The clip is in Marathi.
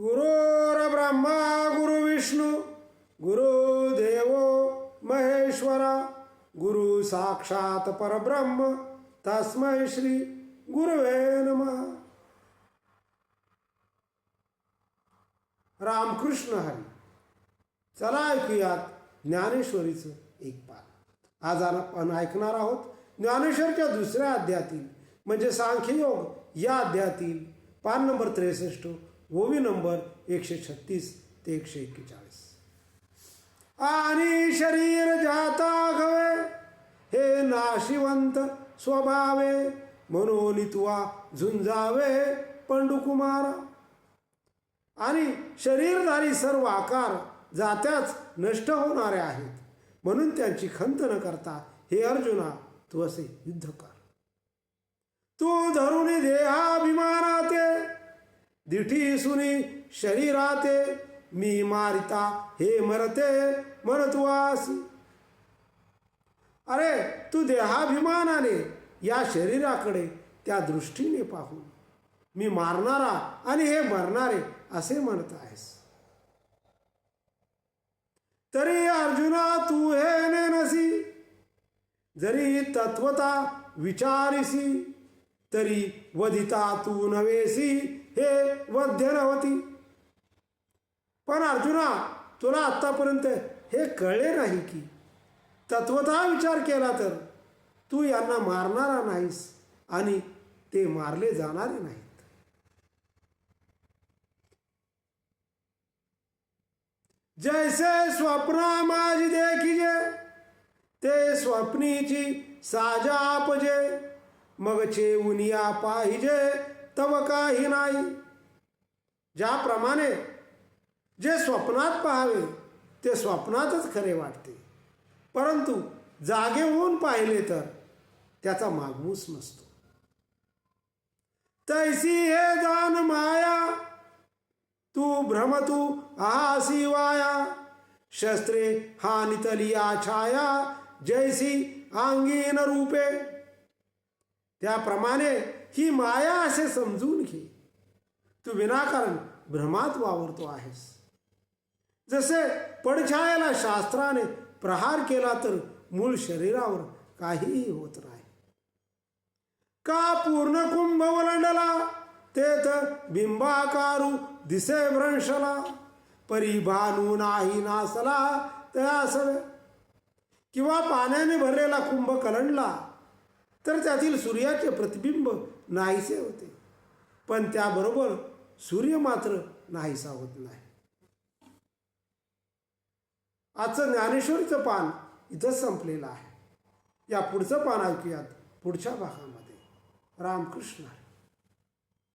गुरुर ब्रह्मा गुरु विष्णू गुरुदेव महेश्वरा गुरु साक्षात परब्रह्म तस्मै श्री गुरुवे नम. रामकृष्ण हरी चला ऐकूयात ज्ञानेश्वरीचं एक पान. आज आपण ऐकणार आहोत ज्ञानेश्वरच्या दुसऱ्या अध्यायातील म्हणजे सांख्ययोग या अध्यायातील पान नंबर त्रेसष्ट ओवी नंबर एकशे छत्तीस ते एकशे एक्केचाळीस. आणि शरीर जाता घवे हे नाशिवंत स्वभावे म्हणून तुवा झुंजावे पंडुकुमारा. आणि शरीरधारी सर्व आकार जात्याच नष्ट होणारे आहेत म्हणून त्यांची खंत न करता हे अर्जुना तू असे युद्ध कर तू धरुणी देहाभिमानाते दिठी सुनी शरीराते मी मारिता हे मरते मरतवास अरे तू देहाभिमानाने या शरीराकडे त्या दृष्टीने पाहून मी मारणारा आणि हे मरणारे असे म्हणत आहेस. तरी अर्जुना तू हे नेनसी. जरी तत्वता विचारिसी तरी वधिता तू नवेसी. हे वध्य नव्हती पण अर्जुना तुला आत्तापर्यंत हे कळले नाही की? तत्वता विचार केला तर तू यांना मारणारा नाहीस आणि ते मारले जाणारे नाहीत. जैसे स्वप्न माझी देखिजे ते स्वप्नीची साजा आपजे मग चेऊनिया पाहिजे तव काही नाही. ज्याप्रमाणे जे स्वप्नात पाहावे ते स्वप्नातच खरे वाटते. परंतु जागे होऊन पाहिले तर त्याचा मागमूस नसतो. तैसी हे दान माया तू भ्रमतू आसी वाया. शस्त्रे हानितली छाया जैसी आंगीन रूपे. त्याप्रमाणे ही माया असे समजून घे. तू विनाकारण भ्रमात वावरतो आहेस. जसे पडछायाला शास्त्राने प्रहार केला तर मूळ शरीरावर काहीही होत नाही. का पूर्ण कुंभ वलंडला? तेथ बिंबाकारू दिसे भ्रंशला. परिभानू नाही नासला तयासवे किंवा पाण्याने भरलेला कुंभ कलंडला? तर त्यातील सूर्याचे प्रतिबिंब नाहीसे होते. पण त्याबरोबर सूर्य मात्र नाहीसा होत नाही. आजचं ज्ञानेश्वरीचं पान इथंच संपलेलं आहे. या पुढचं पान ऐकूयात पुढच्या भागामध्ये. रामकृष्ण